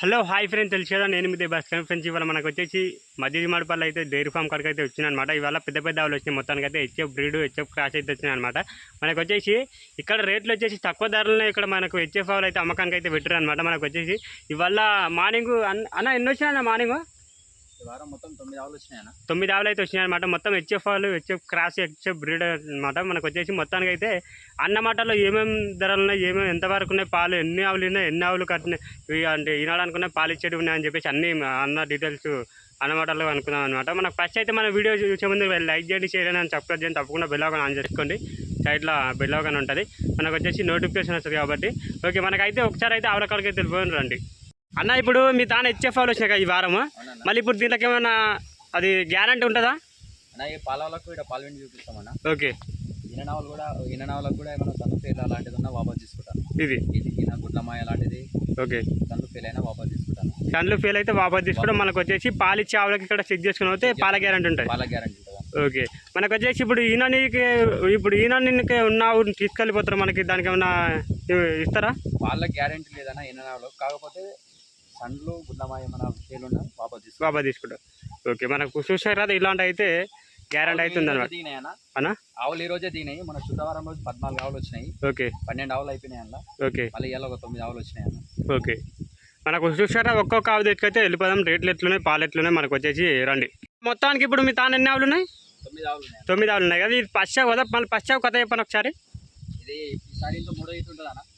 Hello hi friends తెలిసి కదా నేను మీద బస్ ఫ్రెండ్స్ ఇవాళ మనకు వచ్చేసి మధ్య మడపల్లి అయితే డైరీ ఫామ్ కాడికి అయితే వచ్చినాయన్నమాట. ఇవాళ పెద్ద పెద్ద వాళ్ళు వచ్చినాయి. మొత్తానికి అయితే హెచ్ఎఫ్ బ్రీడ్ హెచ్ఎఫ్ క్రాస్ అయితే వచ్చినాయి అనమాట మనకు వచ్చేసి ఇక్కడ రేట్లు వచ్చేసి తక్కువ ధరలనే ఇక్కడ మనకు హెచ్ఎఫ్ ఆవులు అయితే అమ్మకానికి అయితే పెట్టారు అనమాట మనకు వచ్చేసి ఇవాళ మార్నింగ్ అన్న ఎన్ని వచ్చినాయన్న మార్నింగ్? వారం మొత్తం తొమ్మిది ఆవులు వచ్చినాయన్న తొమ్మిది ఆవులు అయితే వచ్చినాయి అనమాట మొత్తం హెచ్ఎఫ్ ఆవులు హెచ్ఎఫ్ క్రాస్ హెచ్ఎఫ్ బ్రీడ్ అనమాట మనకు వచ్చేసి మొత్తానికి అయితే అన్నమాటలో ఏమేమి ధరలు ఉన్నాయి ఏమేమి ఎంతవరకు ఉన్నాయి పాలు ఎన్ని ఆవులు ఉన్నాయి ఎన్ని ఆవులు కట్టినాయి అంటే ఈనాడు అనుకున్నాయి పాలు ఇచ్చేవి ఉన్నాయని చెప్పేసి అన్ని అన్న డీటెయిల్స్ అన్నమాటలో అనుకున్నాం అనమాట మనకు ఫస్ట్ అయితే మన వీడియో చూసే ముందు లైక్ చేయండి షేర్ చేయండి అని సబ్స్క్రైబ్ చేయండి. తప్పకుండా బెల్ ఆన్ చేసుకోండి. సైడ్లో బెల్ ఉంటుంది. మనకు వచ్చేసి నోటిఫికేషన్ వస్తుంది కాబట్టి. ఓకే మనకైతే ఒకసారి అయితే ఆవుల కాడికి తెలిపోయిన రండి. అన్న ఇప్పుడు మీ తాను హెచ్ఎఫ్ ఆవులు వచ్చినాయి కదా ఈ వారము. అవునన్న మళ్ళీ ఇప్పుడు దీంట్లోకి ఏమైనా అది గ్యారంటీ ఉంటుందా? అన్న ఈ ఇక్కడ చూపిస్తామన్న ఓకే. ఇననావులు కూడా ఇననావులకు కూడా ఏమైనా సన్ను ఫెయిల్ అలాంటిది ఉన్నా వాపస్ తీసుకుంటాను ఇది? ఇది ఈయన గుడ్లమాయ లాంటిది. ఓకే. సన్ను ఫెయిల్ అయినా వాపస్ తీసుకుంటాను సన్లు ఫెయిల్ అయితే వాపస్ తీసుకోవడం మనకు వచ్చేసి పాలు ఇచ్చే ఆవులకి ఇక్కడ చెక్ చేసుకుని పోతే పాల గ్యారంటీ ఉంటుంది పాల గ్యారంటీ ఉంటుందా ఓకే. మనకు వచ్చేసి ఇప్పుడు ఈనానికి ఇప్పుడు ఈనానికి ఉన్న ఆవుని తీసుకెళ్ళిపోతారు మనకి. దానికి ఏమైనా ఇ- ఇస్తారా? వాళ్ళ గ్యారంటీ లేదన్న ఇననావులు కాకపోతే సన్లు గుడ్లమాయ ఏమైనా ఫెయిల్ ఉన్నా వాపస్ తీసుకుంటాం వాపస్ తీసుకుంటారు. ఓకే మనకు చూసారు ఇలాంటి అయితే గ్యారంటీ అవుతుంది అనమాట అన్నా. ఆవులు ఈ రోజే దిగినాయి. మన శుక్రవారం రోజు పద్నాలుగు ఆవులు వచ్చినాయి. ఓకే. పన్నెండు ఆవులు అయిపోయినాయి అన్న. ఓకే. మళ్ళీ ఇవాళ ఒక తొమ్మిది ఆవులు వచ్చినాయి అన్న. ఓకే. మనకు చూసారా ఒక్కొక్క ఆవు దగ్గరికి వెళ్ళిపోదాం. రేట్లు ఎట్లున్నాయి పాలు ఎట్లున్నాయి మనకు వచ్చేసి రండి. మొత్తానికి ఇప్పుడు మీ తాను ఎన్ని ఆవులు ఉన్నాయి? తొమ్మిది ఆవులు ఉన్నాయి తొమ్మిది ఆవులు ఉన్నాయి కదా ఇది పశ్చావు కదా మళ్ళీ పశ్చావు కథ చెప్పాను ఒకసారి ఇది మూడో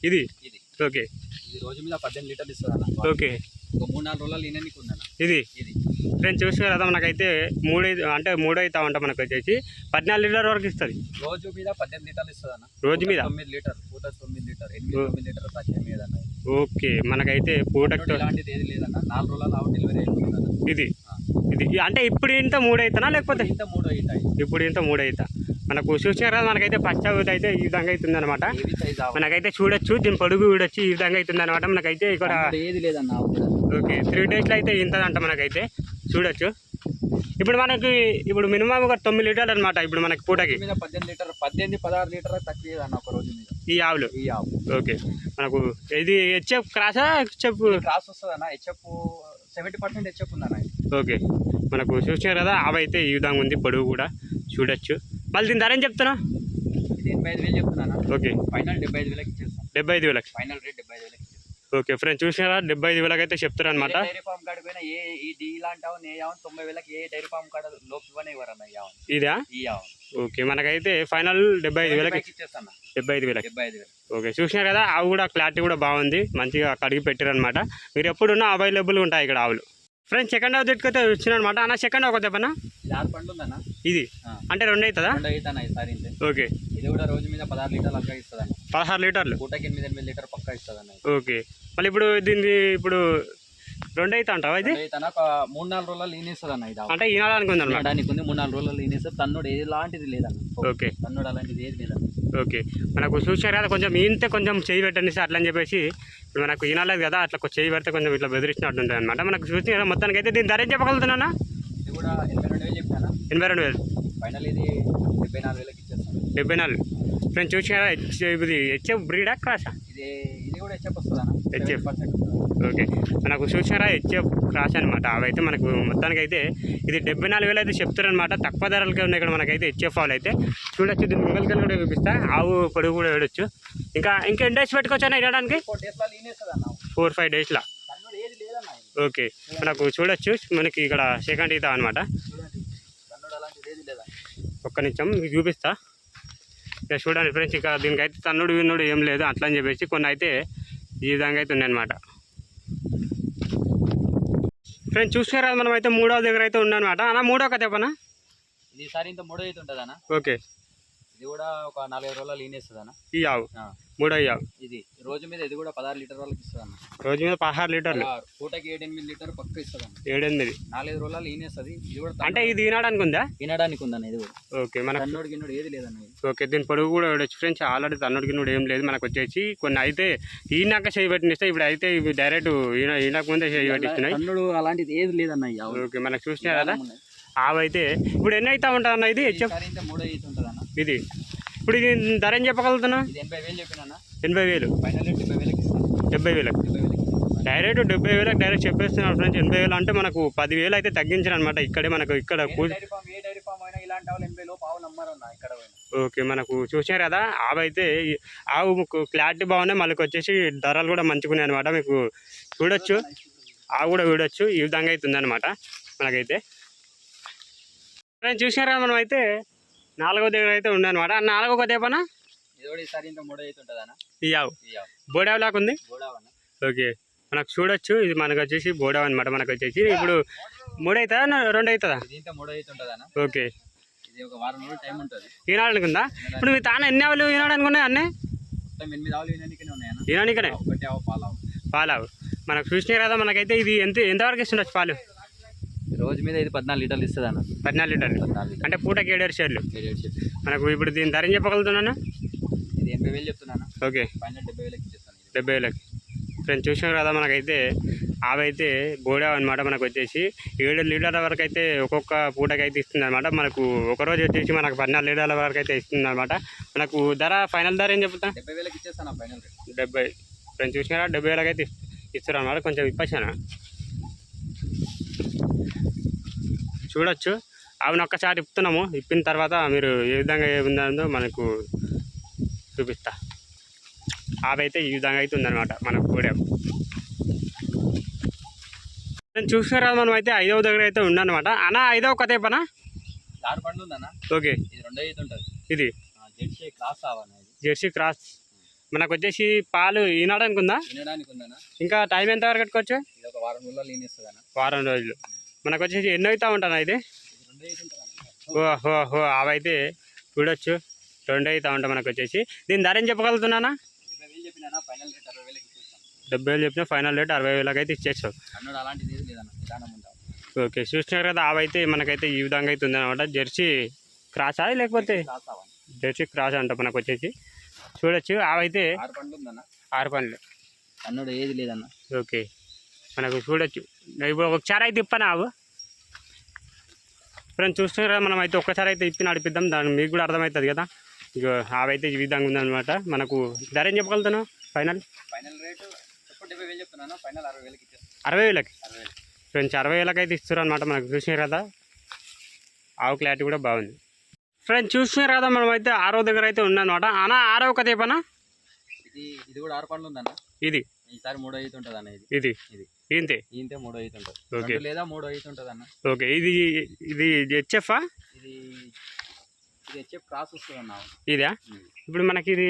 ఇది? ఇది. ఓకే. ఇది రోజు మీద పద్దెనిమిది లీటర్లు ఇస్తుంది ఓకే. ఒక మూడు నాలుగు రోజులు ఈయనకి ఉందన్న ఇది? ఇది. ఫ్రెండ్స్ చూసారు కదా మనకైతే మూడు ఐదు- అంటే మూడు అవుతా ఉంటా మనకు వచ్చేసి పద్నాలుగు లీటర్ వరకు ఇస్తుంది. రోజు మీద పద్దెనిమిది లీటర్లు ఇస్తుంది అన్న రోజు మీద? తొమ్మిది లీటర్ పూట తొమ్మిది లీటర్ ఎనిమిది. తొమ్మిది లీటర్ తక్కువ మీద ఓకే మనకైతే పూటకు ఇలాంటిది ఏది లేదన్న. నాలుగు రోజులు ఆవు డెలివరీ అయిపోతుంది ఇది. ఇది. అంటే ఇప్పుడు ఇంత మూడు అవుతానా లేకపోతే? ఇంత మూడో ఈత ఇప్పుడు ఇంత మూడు అవుతా మనకు చూసినారు కదా మనకైతే అవుట్ అయితే ఈ విధంగా అవుతుంది? అనమాట మనకైతే చూడొచ్చు దీని పొడుగు చూడొచ్చు ఈ విధంగా అవుతుంది అనమాట మనకైతే ఇక్కడ. ఏది లేదన్న ఓకే త్రీ డేస్లో అయితే ఇంతదంట మనకైతే. చూడొచ్చు. ఇప్పుడు మనకి ఇప్పుడు మినిమం ఒక తొమ్మిది లీటర్లు అనమాట ఇప్పుడు మనకి పూటకి. పద్దెనిమిది లీటర్ పద్దెనిమిది పదహారు లీటర్ తక్కువ ఒక రోజు మీద. ఈ ఆవులు? ఈ ఆవు. ఓకే. మనకు ఇది హెచ్ఎఫ్ క్రాసా హెచ్ఎఫ్? క్రాస్ వస్తుంది అన్న హెచ్ఎఫ్ సెవెంటీ పర్సెంట్ హెచ్ఎఫ్ ఉందన్న. ఓకే. మనకు చూసినారు కదా అవి అయితే ఈ విధంగా ఉంది పొడుగు కూడా. చూడొచ్చు. మళ్ళీ దీని ధర ఏం చెప్తున్నా ఎనభై ఐదు వేలు చెప్తున్నాను? ఓకే. ఫైనల్ డెబ్బై ఐదు వేలకి డెబ్బై ఐదు వేలకి? ఫైనల్ రేట్ డెబ్బై ఐదు వేలకి ఓకే ఫ్రెండ్స్ చూసినారా? డెబ్బై ఐదు వేలకి అయితే చెప్తారు అనమాట డైరీ ఫామ్ కాడికి పోయినా ఏ ఈ డీ ఇలాంటి ఆవు ఏ తొంభై వేలకి ఏ డైరీ ఫామ్ కాడ లోపు ఇవ్వనే ఇవ్వరన్న ఈ ఆవు ఇదా? ఈ ఓకే మనకైతే ఫైనల్ డెబ్బై ఐదు వేలకి ఇచ్చేస్తాను? డెబ్బై ఐదు వేలకి. డెబ్బై ఐదు వేలు. ఓకే చూసినారు కదా? ఆవు కూడా క్లారిటీ కూడా బాగుంది. మంచిగా కడిగి పెట్టారనమాట మీరు ఎప్పుడున్నా అవైలబుల్ ఉంటాయి ఇక్కడ ఆవులు. ఫ్రెండ్స్ సెకండ్ హాఫ్ అయితే వచ్చిన అనమాట అన్న సెకండ్ హాఫ్ చెప్పనా? ఇది. అంటే రెండు అవుతుందా ఓకే. ఇది కూడా రోజు మీద పదహారు లీటర్లు అక్క ఇస్తుందన్న. పదహారు లీటర్లు? పూటకి ఎనిమిది ఎనిమిది లీటర్ పక్క ఇస్తుందన్న ఓకే. మళ్ళీ ఇప్పుడు దీన్ని ఇప్పుడు రెండు అవుతా అంటావా ఇది ఒక మూడు నాలుగు రోజులు లీనిస్తుంది అన్న ఇది. అంటే ఈనాడానికి ఉంది అనమాట ఉంది మూడు నాలుగు రోజులు లీనిస్తుంది తన్నుడు ఎలాంటిది లేదన్న. ఓకే. తన్నుడు అలాంటిది ఏది లేదన్న. ఓకే. మనకు చూసారు కదా కొంచెం ఈంతే కొంచెం చేయి పెట్టండి సార్ అట్లా అని చెప్పేసి. మనకు ఈనాలేదు కదా అట్లా చేయి పెడితే కొంచెం ఇట్లా బెదిరించినట్టు ఉంటుంది అనమాట మనకు చూసి కదా మొత్తానికి అయితే దీని ధర ఏం చెప్పగలుగుతున్నా ఎనభై రెండు వేలు ఫైనల్ ఇది డెబ్బై నాలుగు వేలకి ఇచ్చేస్తాను. డెబ్బై నాలుగు. ఫ్రెండ్స్ చూసారా ఇది హెచ్ఎఫ్ బ్రీడా క్రాసా? ఇది ఇది కూడా హెచ్ఎఫ్ వస్తుందన్న. HF. Percent okay. మనకు చూసారా హెచ్ఎఫ్ క్రాస్ అనమాట అవైతే మనకు మొత్తానికి అయితే ఇది డెబ్బై నాలుగు వేలు అయితే చెప్తారనమాట తక్కువ ధరలకే ఉన్నాయి ఇక్కడ మనకైతే హెచ్ఎఫ్ వాళ్ళు అయితే. చూడొచ్చు దీని మిగలికలు కూడా చూపిస్తా. ఆవు పొడుగు కూడా వేయొచ్చు ఇంకా ఇంకా ఎన్ని డేస్ పెట్టుకోవచ్చా వేయడానికి ఫోర్ ఫైవ్ డేస్లో ఇది. ఓకే. మనకు చూడొచ్చు మనకి ఇక్కడ సెకండ్ ఈత అనమాట ఒక్క నిమిషం మీకు చూపిస్తా. ఇక చూడండి ఫ్రెండ్స్ ఇక దీనికైతే తన్నుడు విన్నుడు ఏం లేదు అట్లా అని చెప్పేసి కొన్ని అయితే ఈ విధంగా అయితే ఉన్నాయన్నమాట. ఫ్రెండ్స్ చూసారా మనం అయితే మూడవ దగ్గర అయితే ఉన్నానమాట. అన్న మూడో కథ చెప్పనా? ఇది ఈసారి ఇంత మూడో అయితే ఉంటుంది అన్న ఓకే. ఇది కూడా ఒక నాలుగైదు రోజులు అన్న. ఈ ఆవు. మూడో ఆవు. ఇది రోజు మీద ఇది కూడా పదహారు లీటర్ వాళ్ళకి ఇస్తుంది అన్న. రోజు మీద పదహారు లీటర్లు. పూటకి ఏడు ఎనిమిది లీటర్ పక్క ఇస్తుంది అన్న. ఏడెనిమిది. నాలుగైదు రోజులు లీనేస్తుంది ఇది కూడా అంటే ఇది తినడానికి ఉందా? వినడానికి ఉందన్న ఇది కూడా. ఓకే మనకు తన్నుడు గిన్నుడు ఏది లేదన్న ఓకే దీని పొడుగు కూడా వేయచ్చు ఫ్రెండ్స్ ఆల్రెడీ తన్నుడికి గిన్నుడు ఏం లేదు మనకు వచ్చేసి. కొన్ని అయితే ఈనాక చేయి పెట్టినిస్తే ఇప్పుడు అయితే ఇవి డైరెక్ట్ ఈన ఈనక ముందే చేయి పెట్టిస్తున్నాయి. తన్నుడు అలాంటిది ఏది లేదన్న ఓకే మనకు చూసినా కదా. ఆవు అయితే ఇప్పుడు ఎన్ని అవుతా ఉంటుంది అన్న ఇది? మూడో అయితే ఉంటుంది అన్న ఇది. ఇప్పుడు ఇది ధర ఏం చెప్పగలుగుతున్నా? ఎనభై వేలు డెబ్బై వేలకి డైరెక్ట్ డెబ్బై వేలకు డైరెక్ట్ చెప్పేస్తున్నారు ఫ్రెండ్స్. ఎనభై వేలు అంటే మనకు పదివేలు అయితే తగ్గించారు అనమాట ఇక్కడే మనకు ఇక్కడ ఓకే మనకు చూసారు కదా ఆవు అయితే ఆవు క్లారిటీ బాగున్నాయి మనకు వచ్చేసి ధరలు కూడా మంచిగా ఉన్నాయి అనమాట మీకు చూడొచ్చు. ఆవు కూడా చూడొచ్చు. ఈ విధంగా అయితే ఉందన్నమాట మనకైతే. ఫ్రెండ్స్ చూసారా మనం అయితే నాలుగో దగ్గర అయితే ఉందన్నమాట ఆ నాలుగో కొద్దిపన ఆవు బోడావు లాగా ఉంది? ఓకే. మనకు చూడొచ్చు. ఇది మనకు వచ్చేసి బోడావు అనమాట మనకు వచ్చేసి. ఇప్పుడు మూడు అవుతుందా రెండు అవుతుందా ఓకే. ఈనాడు ఇప్పుడు మీ తాన ఎన్ని ఆవులు ఈనాడు అనుకున్నాయి అన్నీ? ఈనానికనే పాలావు. మనకు చూసినాయి కదా మనకైతే ఇది ఎంత ఎంతవరకు ఇస్తుండొచ్చు పాలు? రోజు మీద ఇది పద్నాలుగు లీటర్లు ఇస్తుంది అన్న. పద్నాలుగు లీటర్లు. పద్నాలుగు లీటర్లు. అంటే పూటకి ఏడేడు షేర్లు. ఏడు ఏడు చెట్టు మనకు ఇప్పుడు దీని ధర ఏం చెప్పగలుగుతున్నాను ఇది ఎనభై వేలు చెప్తున్నాను ఓకే. పైన డెబ్బై వేలకి ఇచ్చేస్తాను ఇది. డెబ్బై వేలకి. ఫ్రెండ్స్ చూసినాం కదా మనకైతే ఆవైతే బోడా అనమాట మనకు వచ్చేసి. ఏడు లీటర్ల వరకు అయితే ఒక్కొక్క పూటకి అయితే ఇస్తుంది అనమాట మనకు ఒక రోజు వచ్చేసి మనకు పద్నాలుగు లీటర్ల వరకు అయితే ఇస్తుంది అనమాట మనకు ధర ఫైనల్ ధర ఏం చెప్తా? డెబ్బై వేలకి ఇచ్చేస్తాను ఫైనల్ డెబ్బై. ఫ్రెండ్స్ చూసినారా? డెబ్బై వేలకి అయితే ఇస్తారు అనమాట కొంచెం ఇప్పచ్చాను చూడొచ్చు. ఆమెను ఒక్కసారి ఇప్పుతున్నాము ఇప్పిన తర్వాత మీరు ఏ విధంగా ఏ ఉందో మనకు చూపిస్తా. ఆవైతే ఈ విధంగా అయితే ఉందన్నమాట మనకు కూడా. నేను చూసినారా మనం అయితే ఐదవ దగ్గర అయితే ఉండనమాట అన్న ఐదవ కథ పనా ఓకే. ఇది అయితే జెర్సీ క్రాస్ మనకు వచ్చేసి పాలు ఈనాడానికి ఉందా? ఇంకా టైం ఎంత వరకు కట్టుకోవచ్చు? వారం రోజులు. మనకు వచ్చేసి ఎన్నో అవుతా ఉంటాను అయితే ఇది? రెండో అయితే ఉంటుంది అన్న ఓ హో హో అవైతే చూడొచ్చు. రెండు అవుతా ఉంటాయి మనకు వచ్చేసి దీని ధర ఏం చెప్పగలుగుతున్నానా డెబ్బై వేలు చెప్పినా ఫైనల్ రేట్ అరవై వేలకి అయితే ఇచ్చేస్తావు. ఓకే చూసినారు కదా అవైతే మనకైతే ఈ విధంగా అయితే ఉందన్నమాట. జెర్సీ క్రాసా లేకపోతే? జెర్సీ క్రాస్ అంట మనకు వచ్చేసి చూడొచ్చు అవైతే ఆరు పండు ఉందన్న. ఆరు పనులు అన్నాడు ఏది లేదన్న. ఓకే. మనకు చూడొచ్చు. ఇప్పుడు ఒకసారి అయితే ఇప్పనా ఫ్రెండ్స్ చూస్తున్నారు కదా మనం అయితే ఒక్కసారి అయితే ఇప్పి నడిపిద్దాం. దాని మీకు కూడా అర్థమవుతుంది కదా. ఇక ఆవైతే ఈ విధంగా ఉందన్నమాట. మనకు ధర ఏం చెప్పగలుగుతాను ఫైనల్? ఫైనల్ రేటు ఫైనల్ అరవై వేలకి అరవై వేలకి? ఫ్రెండ్స్ అరవై వేలకి అయితే ఇస్తారు అనమాట మనకు. చూసినారు కదా? ఆవు క్లారిటీ కూడా బాగుంది. ఫ్రెండ్స్ చూసినారు కదా మనం అయితే ఆరో దగ్గర అయితే ఉందన్నమాట. అన్న ఆరో కథ చెప్పనా? ఇది ఇది కూడా ఆరు పండ్లు ఉందన్న? ఇది. ఈసారి మూడో అయితే ఉంటుంది అన్న ఇది? ఇది. ఇది. ఇంతే ఇంతే మూడో అయితే ఉంటుంది. ఓకే. లేదా మూడో అయితే ఉంటుంది అన్న ఓకే. ఇది ఇది హెచ్ఎఫా? ఇది ఇది క్రాస్ వస్తుంది అన్న. ఇదా? ఇప్పుడు మనకి ఇది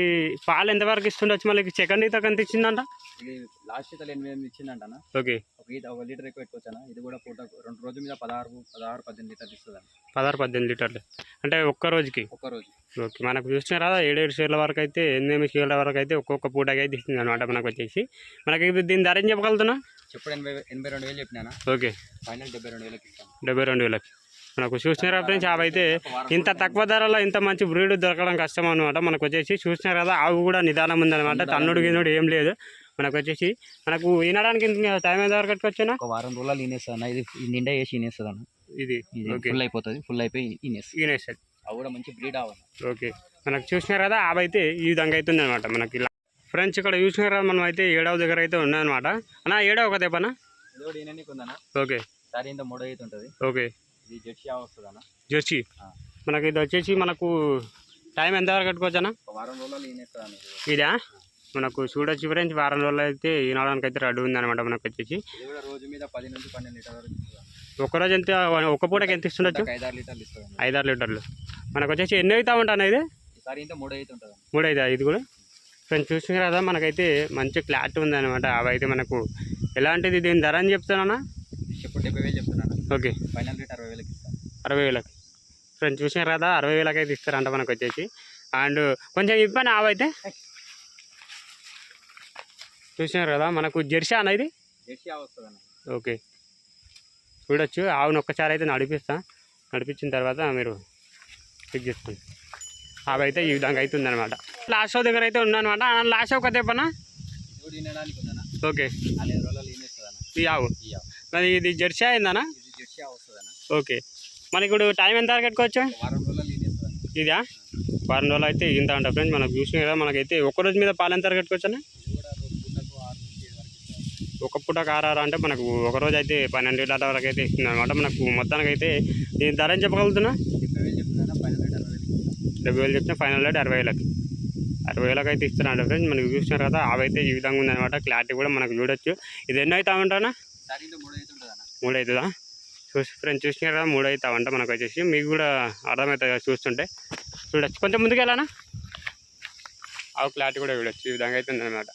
పాలు ఎంతవరకు ఇస్తుండొచ్చు? మళ్ళీ సెకండ్ ఈత ఎంత ఇచ్చిందంట? ఇది లాస్ట్ ఎనిమిది ఎనిమిది ఇచ్చిందంట అన్న ఓకే. ఒక ఈత ఒక లీటర్ ఎక్కువ పెట్టుకోవచ్చా ఇది కూడా పూట రెండు రోజుల మీద పదహారు పదహారు పద్దెనిమిది లీటర్లు ఇస్తుంది అన్న పదహారు పద్దెనిమిది లీటర్లు. అంటే ఒక్క రోజుకి? ఒక్క రోజు. ఓకే. మనకు చూసినారా ఏడేడు షేర్ల వరకు అయితే ఎనిమిది షేర్ల వరకు అయితే ఒక్కొక్క పూటకి అయితే ఇస్తుంది అనమాట మనకు వచ్చేసి. మనకి దీని ధర ఏం చెప్పగలుగుతున్నా చెప్పుడు ఎనభై ఎనభై రెండు వేలు చెప్పినా ఓకే. ఫైనల్ డెబ్బై రెండు వేలకి డెబ్బై రెండు వేలకి. మనకు చూసినారా ఫ్రెండ్స్? అవి అయితే ఇంత తక్కువ ధరలో ఇంత మంచి బ్రీడ్ దొరకడం కష్టం అనమాట మనకు వచ్చేసి చూసినారు కదా ఆవు కూడా నిదానం ఉందన్నమాట. తన్నుడు గిన్నుడు ఏం లేదు. మనకు వచ్చేసి మనకు వినడానికి టైం ఎంత వరకు కట్టుకొచ్చానా? ఒక వారం రోజులు ఈనేస్తుంది అన్న. ఇది నిండా వేసి ఈనేస్తుంది అన్న. ఇది? ఫుల్ అయిపోతుంది. ఫుల్ అయిపోయి ఈనేస్తుంది అవి కూడా మంచి బ్రీడ్ అవ్వాలి ఓకే. మనకు చూసినారు కదా అవి అయితే ఈ విధంగా అవుతుంది అనమాట మనకి ఇలా. ఫ్రెండ్స్ ఇక్కడ చూసినారు కదా మనం అయితే ఏడవ దగ్గర అయితే ఉన్నాయన్నమాట. అన్న ఏడవ ఒక దెబ్బనా ఓకే. సారీ ఇంత మూడో అయితే ఉంటుంది. ఓకే. ఇది జెర్సీ. మనకి ఇది వచ్చేసి మనకు టైం ఎంత వరకు కట్టుకోవచ్చనా వారం ఇది. ఇదా? మనకు చూడొచ్చు ఫ్రెండ్స్ వారం రోజులు అయితే ఈనాడానికి అయితే రెడీ ఉందన్నమాట మనకు వచ్చేసి. ఇది కూడా రోజు మీద పది నుంచి పన్నెండు లీటర్ వరకు ఇస్తుంది అన్న. ఒక్కరోజు ఎంత ఒక్క పూటకి ఎంత ఇస్తుండొచ్చు? ఐదారు లీటర్లు ఇస్తుంది. ఐదారు లీటర్లు. మనకు వచ్చేసి ఎన్ని అవుతా ఉంటాను ఇది? మూడో అన్న. మూడు ఐదు ఇది కూడా? ఫ్రెండ్స్ చూసిన కదా మనకైతే మంచి క్లారిటీ ఉందన్నమాట. అవి అయితే మనకు ఎలాంటిది దీని ధర అని చెప్తానా ఇది చెప్పుడు డెబ్బై వేలు చెప్తున్నాను. ఓకే. ఫైనల్ రేట్ అరవై వేలకి ఇస్తాను అరవై వేలకి. ఫ్రెండ్స్ చూసిన కదా అరవై వేలకి అయితే ఇస్తారంట మనకు వచ్చేసి. అండ్ కొంచెం ఇవ్వని ఆవు అయితే? చూసినారు కదా మనకు జెర్సీ అన్న ఇది? జెర్సీ ఆవు వస్తుంది ఓకే. చూడొచ్చు ఆవును ఒక్కసారి అయితే నడిపిస్తా. నడిపించిన తర్వాత మీరు చెక్ చేసుకోండి. ఆవు అయితే ఈ విధంగా అవుతుంది అనమాట లాస్ట్ దగ్గర అయితే ఉందన్నమాట. లాస్ట్ ఒక కూడా ఈనడానికి ఉందన్న. ఓకే. ఈ ఆవు. మరి ఇది జెర్సీ అయిందనా ఇది జెర్సీ ఆవు వస్తుంది అన్న ఓకే. మనకి ఇప్పుడు టైం ఎంత వరకు ఒక అన్న ఇదా? వారం రోజులు అయితే ఇంత అంట ఫ్రెండ్స్ మనకు చూసిన కదా మనకైతే ఒక్క రోజు మీద పాలు ఎంత కట్టుకోవచ్చు ఒక పూట కారారు అంటే మనకు ఒక రోజు అయితే పన్నెండు లీటర్ల వరకు అయితే ఇస్తుంది అనమాట మనకు మొత్తానికి అయితే దీని ధర ఏం చెప్పగలుగుతున్నా? డెబ్బై వేలు చెప్తే ఫైనల్ రేట్ అరవై వేలకి. అరవై వేలకు అయితే ఇస్తున్నాడు ఫ్రెండ్స్ మనకు చూసినారు కదా అవైతే ఈ విధంగా ఉందన్నమాట. క్లారిటీ కూడా మనకు చూడొచ్చు. ఇది ఎన్నో అవుతామంటానా మూడు అవుతుందా? చూసి ఫ్రెండ్స్ చూసినారు కదా మూడు వంట మనకు వచ్చేసి. మీకు కూడా అర్థమవుతుంది కదా చూస్తుంటే. చూడొచ్చు. కొంచెం ముందుకు వెళ్ళానా ఆ క్లారిటీ కూడా చూడొచ్చు. ఈ విధంగా అయితే ఉందన్నమాట